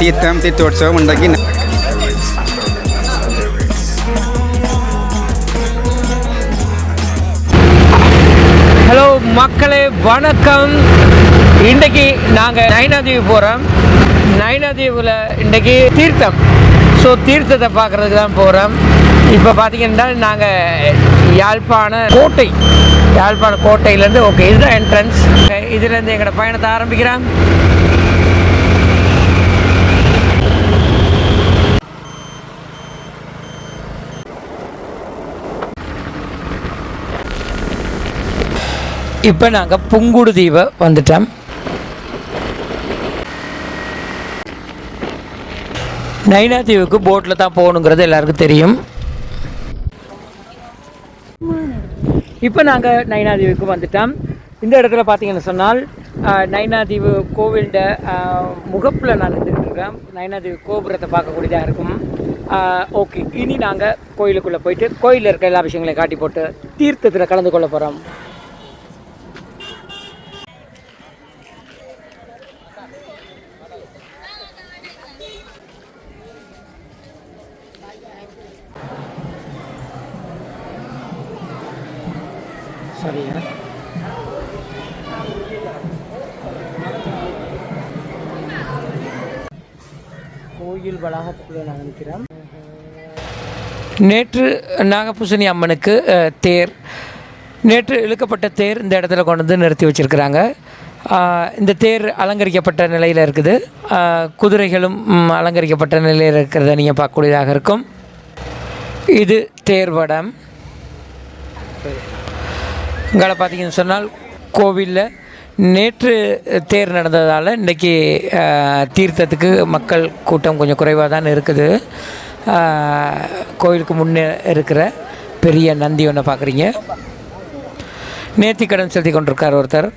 தீர்த்தம் தீர்த்தோற்சவம் இன்றைக்கு ஹலோ மக்களே வணக்கம். இன்றைக்கி நாங்கள் நயனாதீவு போகிறோம் நயனாதீவில் இன்றைக்கி தீர்த்தம். ஸோ தீர்த்தத்தை பார்க்குறதுக்கு தான் போகிறோம் இப்போ பார்த்தீங்கன்னா நாங்கள் யாழ்ப்பாண கோட்டை. யாழ்ப்பாண கோட்டையிலேருந்து ஓகே இதுதான் என்ட்ரன்ஸ் இதுலேருந்து எங்களோட பயணத்தை ஆரம்பிக்கிறோம். இப்போ நாங்கள் புங்குடு தீவை வந்துட்டோம். நைனா தீவுக்கு போட்டில் தான் போகணுங்கிறது எல்லாருக்கும் தெரியும். இப்போ நாங்கள் நைனா தீவுக்கு வந்துட்டோம். இந்த இடத்துல பார்த்தீங்கன்னு சொன்னால் நைனா தீவு கோவில்ட முகப்பில் நான் நின்றுட்டு நைனா தீவு கோபுரத்தை பார்க்கக்கூடியதாக இருக்கும். ஓகே. இனி நாங்கள் கோயிலுக்குள்ளே போயிட்டு கோயிலில் இருக்க எல்லா விஷயங்களையும் காட்டி போட்டு தீர்த்தத்தில் கலந்து கொள்ள போகிறோம் கோயில் வளாகத்துக்குள்ளே நான் நேற்று நாகபூசணி அம்மனுக்கு தேர் நேற்று இழுக்கப்பட்ட தேர் இந்த இடத்துல கொண்டு வந்து நிறுத்தி வச்சுருக்கிறாங்க. இந்த தேர் அலங்கரிக்கப்பட்ட நிலையில் இருக்குது. குதிரைகளும் அலங்கரிக்கப்பட்ட நிலையில் இருக்கிறத நீங்கள் பார்க்கக்கூடியதாக இருக்கும். இது தேர் வடம். இங்கே பார்த்தீங்கன்னு சொன்னால் கோவிலில் நேற்று தேர் நடந்ததால் இன்றைக்கி தீர்த்தத்துக்கு மக்கள் கூட்டம் கொஞ்சம் குறைவாக தான் இருக்குது கோயிலுக்கு முன்னே இருக்கிற பெரிய நந்தி ஒன்று பார்க்குறீங்க நேர்த்திக்கடன் செலுத்தி கொண்டிருக்கார் ஒருத்தர்.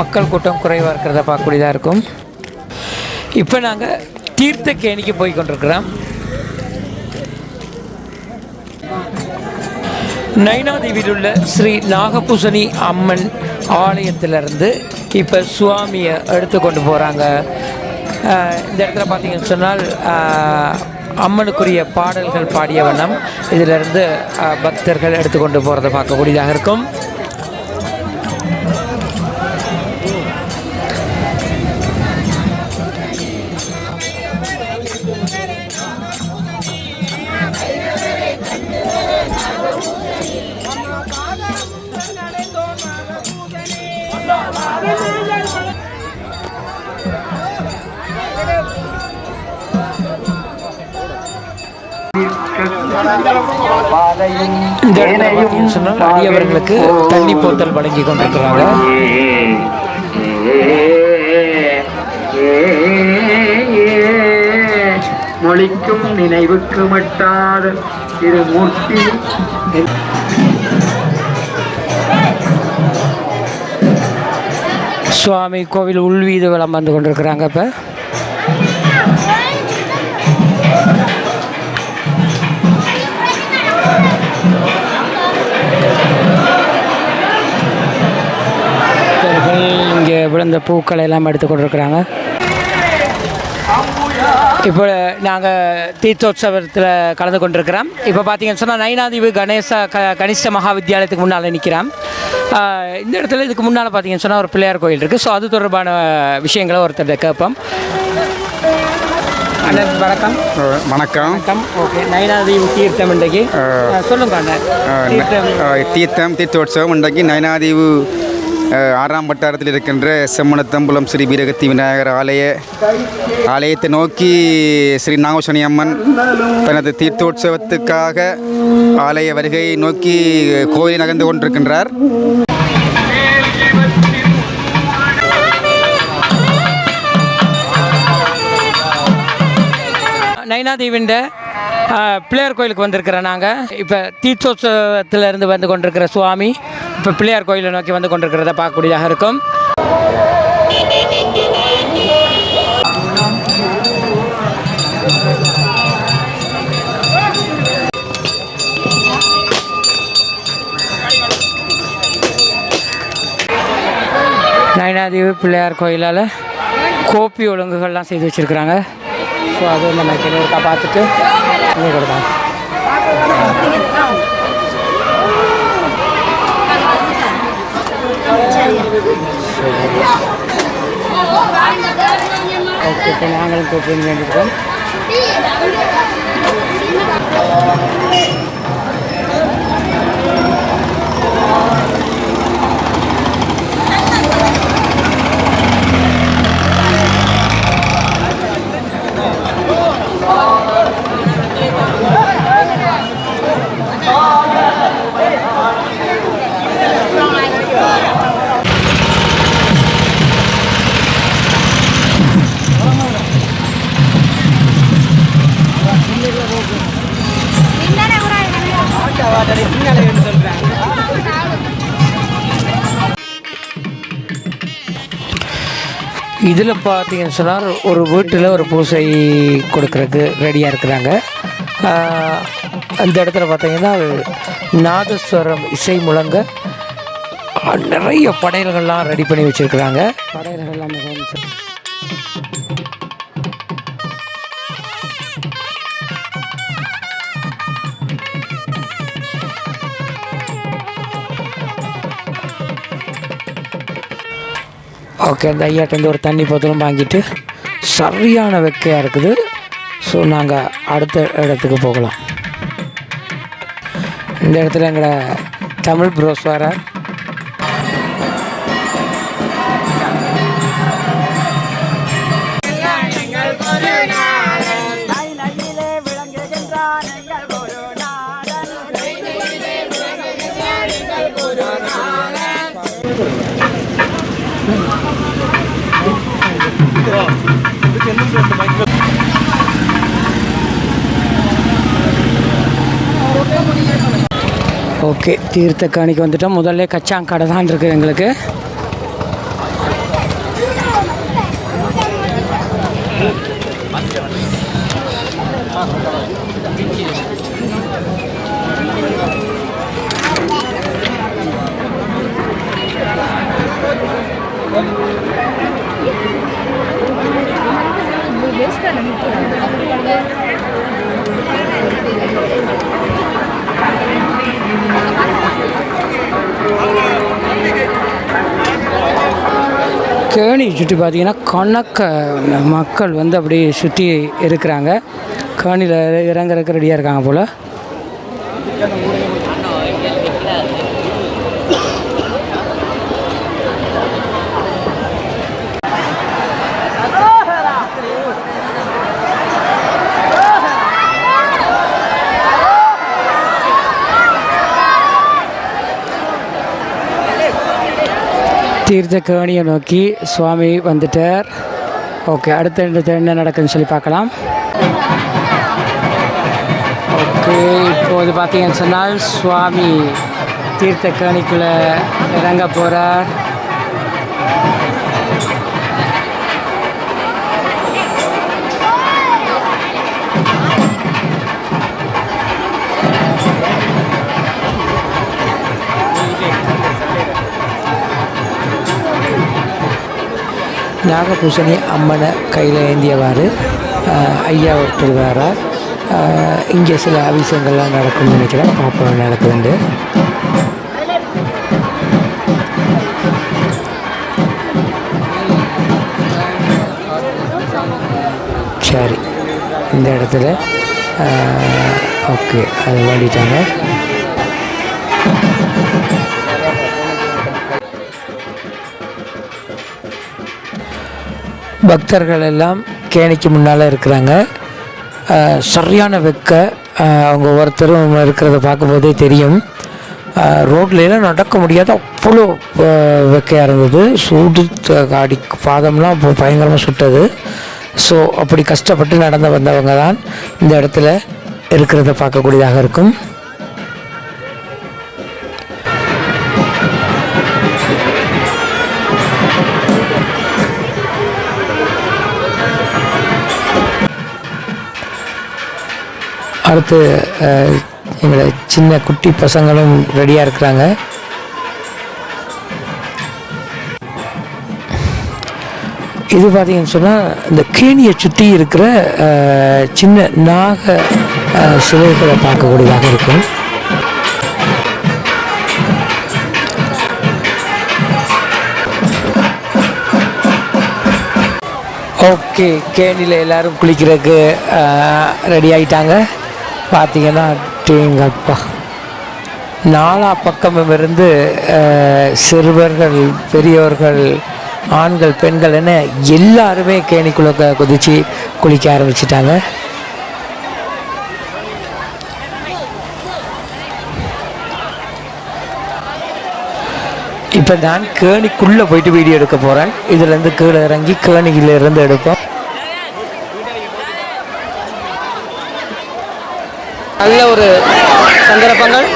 மக்கள் கூட்டம் குறைவாக இருக்கிறத பார்க்கக்கூடியதாக இருக்கும். இப்போ நாங்கள் தீர்த்த கேணிக்கு போய் கொண்டிருக்கிறோம். நைனாதீவில் உள்ள ஸ்ரீ நாகபூசணி அம்மன் ஆலயத்திலிருந்து இப்போ சுவாமியை எடுத்து கொண்டு போகிறாங்க இந்த இடத்துல பார்த்தீங்கன்னு சொன்னால் அம்மனுக்குரிய பாடல்கள் பாடிய வண்ணம் இதிலிருந்து பக்தர்கள் எடுத்துக்கொண்டு போகிறத பார்க்கக்கூடியதாக இருக்கும். இந்த இடத்துல பார்த்தீங்கன்னு சொன்னால் அடியவர்களுக்கு தண்ணி போத்தல் வழங்கி கொண்டிருக்கிறாங்க. மொழிக்கும் நினைவுக்கு மட்டாத திருமூர்த்தி சுவாமி கோவில் உள்வீது வந்து கொண்டிருக்கிறாங்க இப்போ. விழுந்த பூக்களை எல்லாம் எடுத்து கொண்டிருக்கிறாங்க. இப்போ நாங்கள் தீர்த்தோற்சவத்தில் கலந்து கொண்டிருக்கிறோம். இப்போ பார்த்தீங்கன்னு சொன்னால் நைனாதீவு கணேச க கனிஷ்ட மகா வித்யாலயத்துக்கு முன்னால் நிற்கிறோம் இந்த இடத்துல இதுக்கு முன்னால் பார்த்தீங்கன்னு சொன்னால் ஒரு பிள்ளையார் கோயில் இருக்குது ஸோ அது தொடர்பான விஷயங்களை ஒருத்தர் கேட்போம். அண்ணன் வணக்கம். வணக்கம். வணக்கம். ஓகே நைனாதீவு தீர்த்தம் இன்றைக்கு. சொல்லுங்க அண்ணன் தீர்த்தம். தீர்த்தோற்சவம் இன்றைக்கு நயனாதீவு ஆறாம் வட்டாரத்தில் இருக்கின்ற செம்மணத்தம்புலம் ஸ்ரீ வீரகத்தி விநாயகர் ஆலய ஆலயத்தை நோக்கி ஸ்ரீ நாகோசனி அம்மன் தனது தீர்த்தோற்சவத்துக்காக ஆலய வருகையை நோக்கி கோயில் நகர்ந்து கொண்டிருக்கின்றார். நைனாதீவிண்ட பிள்ளையார் கோயிலுக்கு வந்திருக்கிறோம் நாங்கள் இப்போ தீர்த்தோத்சவத்திலிருந்து வந்து கொண்டிருக்கிற சுவாமி இப்போ பிள்ளையார் கோயிலை நோக்கி வந்து கொண்டிருக்கிறத பார்க்கக்கூடியதாக இருக்கும். நயனாதேவி பிள்ளையார் கோயிலால் கோப்பி ஒழுங்குகள்லாம் செய்து வச்சுருக்குறாங்க. ஸோ அது நம்ம ஒருக்கா பார்த்துட்டு பண்ணி கொடுக்கலாம். ஓகே இப்போ நாங்களும் கூப்பிட்டு வேண்டியிருக்கோம் இதில் பார்த்தீங்கன்னு சொன்னால் ஒரு வீட்டில் ஒரு பூசை கொடுக்கறதுக்கு ரெடியாக இருக்கிறாங்க. அந்த இடத்துல பார்த்தீங்கன்னா நாதஸ்வரம் இசை முழங்க நிறைய படையல்கள்லாம் ரெடி பண்ணி வச்சுருக்குறாங்க. படையல் ஓகே அந்த ஐயாட்டேருந்து ஒரு தண்ணி போத்தலும் வாங்கிட்டு சரியான வெக்கையாக இருக்குது. ஸோ நாங்கள் அடுத்த இடத்துக்கு போகலாம். இந்த இடத்துல எங்களை தமிழ் ப்ரோஸ் வரார் ஓகே தீர்த்தக்காணிக்கு வந்துட்டோம். முதல்ல கச்சாங்கடை தான் இருக்குது எங்களுக்கு. கேணி சுற்றி பார்த்தீங்கன்னா கணக்க மக்கள் வந்து அப்படியே சுற்றி இருக்கிறாங்க. கேணியில் இறங்குறதுக்கு ரெடியாக இருக்காங்க போல். தீர்த்த கேணியை நோக்கி சுவாமி வந்துட்டார். ஓகே அடுத்த என்ன நடக்குதுன்னு சொல்லி பார்க்கலாம். ஓகே இப்போது பார்த்தீங்கன்னு சொன்னால் சுவாமி தீர்த்த கேணிக்குள்ளே இறங்க போகிறார் நாகபூஷணி அம்மனை கையில் ஏந்தியவாறு ஐயா ஒருத்தர் வரார். இங்கே சில அபிஷேகங்கள்லாம் நடக்கும்னு நினைக்கிறேன். பார்ப்போம் நடக்குதுண்டு. சரி. இந்த இடத்துல ஓகே. அது வேண்டிட்டாங்க. பக்தர்கள் எல்லாம் கேணிக்கு முன்னால் இருக்கிறாங்க. சரியான வெக்க அவங்க ஒருத்தரும் இருக்கிறத பார்க்கும்போதே தெரியும். ரோட்லாம் நடக்க முடியாத அவ்வளோ வெக்கையாக இருந்தது. சூடு அடி பாதம்லாம் பயங்கரமாக சுட்டது. ஸோ அப்படி கஷ்டப்பட்டு நடந்து வந்தவங்க தான் இந்த இடத்துல இருக்கிறத பார்க்கக்கூடியதாக இருக்கும். அடுத்து எங்களை சின்ன குட்டி பசங்களும் ரெடியாக இருக்கிறாங்க. இது பார்த்தீங்கன்னு சொன்னால் இந்த கேணியை சுற்றி இருக்கிற சின்ன நாக சிலைகளை பார்க்கக்கூடியதாக இருக்கும். ஓகே கேணியில் எல்லோரும் குளிக்கிறதுக்கு ரெடி ஆகிட்டாங்க பார்த்தீங்கன்னா டீங்கப்பா. நாலா பக்கமும் இருந்து சிறுவர்கள் பெரியவர்கள் ஆண்கள் பெண்கள் என எல்லாருமே கேணிக்குள்ள குதித்து குளிக்க ஆரம்பிச்சிட்டாங்க. இப்போ நான் கேணிக்குள்ளே போயிட்டு வீடியோ எடுக்க போகிறேன் இதுலேருந்து கீழே இறங்கி கேணியிலேருந்து எடுப்போம். நல்ல ஒரு சந்தர்ப்பங்கள்.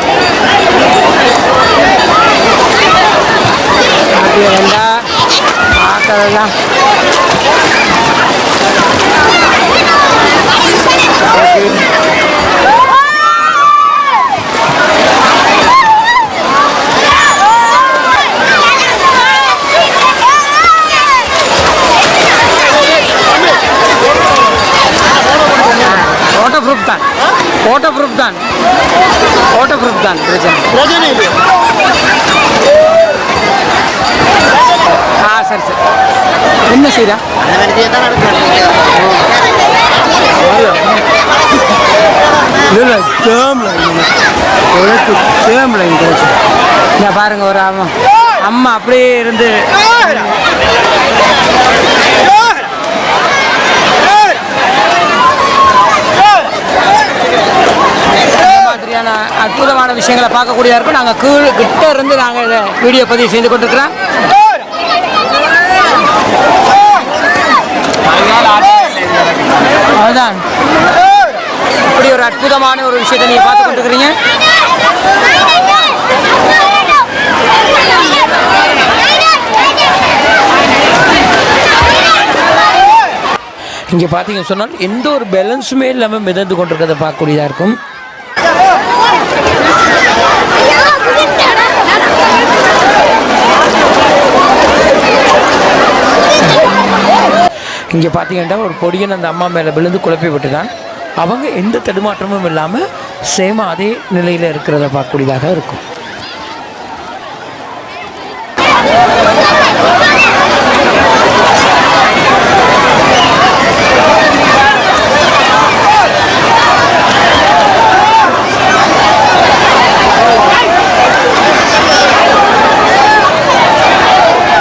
அது வேண்டா பார்க்கலாம் ஓட்டோ ப்ரூஃப் தான் ஓட்டோ ப்ரூஃப் தான் ஓட்டோ ப்ரூஃப் தான் பிரச்சனை ஆ சரி சரி என்ன செய்தா இல்லை டேர்மில் உனக்கு டேர்மில் இந்த பாருங்க ஒரு அம்மா. அம்மா அப்படியே இருந்து மாதிரியான அற்புதமான விஷயங்களை பார்க்கக்கூடியதா இருக்கும் நாங்கள் கீழ் கிட்ட இருந்து நாங்கள் இதை வீடியோ பதிவு செய்து கொண்டிருக்கிறோம். ஒரு ஒரு விஷயத்தை நீங்கள் பார்த்து கொண்டிருக்கிறீங்க. இங்கே பார்த்தீங்கன்னு சொன்னால் எந்த ஒரு பேலன்ஸுமே இல்லாமல் மிதந்து கொண்டிருக்கிறத பார்க்கக்கூடியதாக இருக்கும். இங்கே பார்த்தீங்கன்னா ஒரு பொடியன் அந்த அம்மா மேலே விழுந்து குழப்பி விட்டுதான். அவங்க எந்த தடுமாற்றமும் இல்லாமல் சேமா அதே நிலையில் இருக்கிறத பார்க்கக்கூடியதாக இருக்கும்.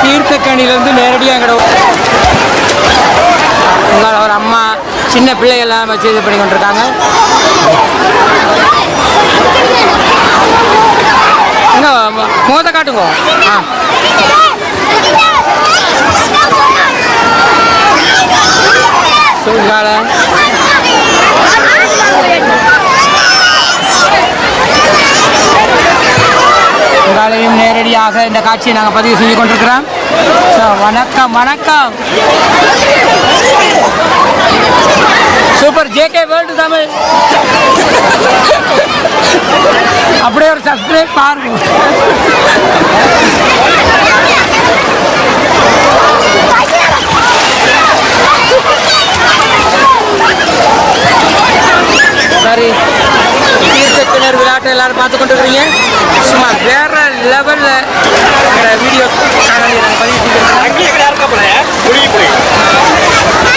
தீர்த்தக்கணிலிருந்து நேரடியாக எங்கட ஒரு அம்மா சின்ன பிள்ளைகள்லாம் வச்சு இது பண்ணி கொண்டிருக்காங்க. எங்க முகத்தை காட்டுங்க. ஆ. சொல்லுங்கால உங்களையும் நேரடியாக இந்த காட்சியை நாங்கள் பதிவு செஞ்சு கொண்டிருக்கிறோம். ஸோ வணக்கம் வணக்கம். சூப்பர். JK world Tamil. அப்படியே ஒரு சப்ஸ்கிரைப் பாருங்க. சரி. தீர்த்தக்கிணறு விளையாட்டை எல்லாரும் பார்த்து கொண்டு இருக்கிறீங்க. சும்மா வேற லெவலில் வீடியோ சேனல் நாங்கள் பதிவு செஞ்சுருக்கோம் ஸோ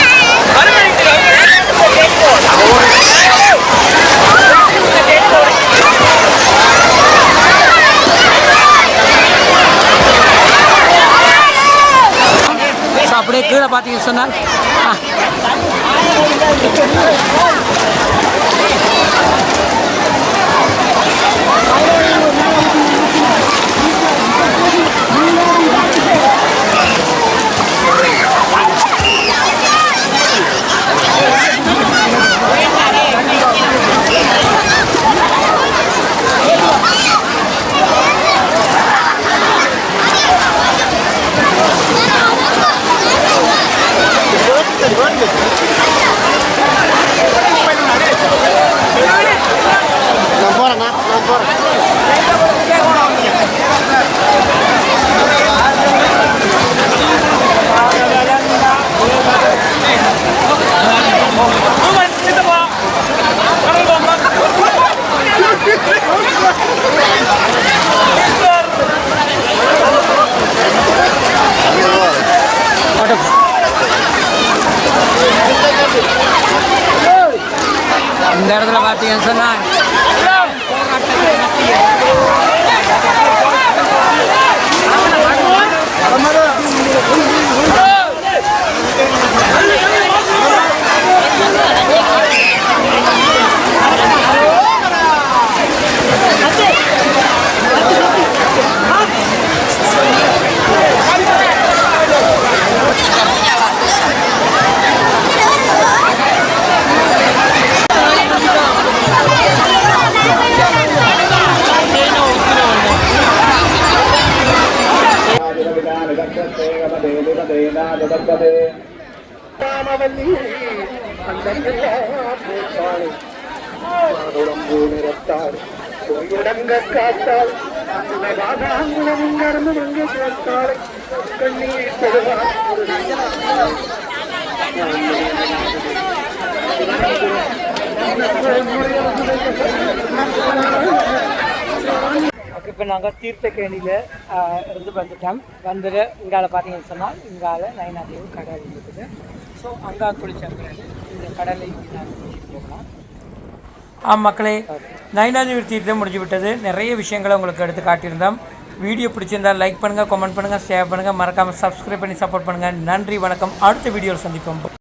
அப்படியே கீழே பார்த்தீங்கன்னு சொன்னால் ஓகே இப்போ நாங்கள் தீர்த்தக்கேணியில் இருந்து வந்துட்டோம். வந்துட்டு இங்கால பார்த்தீங்கன்னு சொன்னால் இங்கால நயனாதேவி கடல் இருக்குது. ஸோ அங்கே குளிச்ச பிறகு இந்த கடலை நாங்கள் குளிச்சுட்டு போகலாம். ஆ மக்களே நயனாதி தீர்த்தம் முடிஞ்சு விட்டது நிறைய விஷயங்களை உங்களுக்கு எடுத்து காட்டியிருந்தோம். வீடியோ பிடிச்சிருந்தால் லைக் பண்ணுங்கள் கமெண்ட் பண்ணுங்கள் ஷேர் பண்ணுங்கள் மறக்காமல் சப்ஸ்கிரைப் பண்ணி சப்போர்ட் பண்ணுங்கள் நன்றி வணக்கம். அடுத்த வீடியோவில் சந்திப்போம்.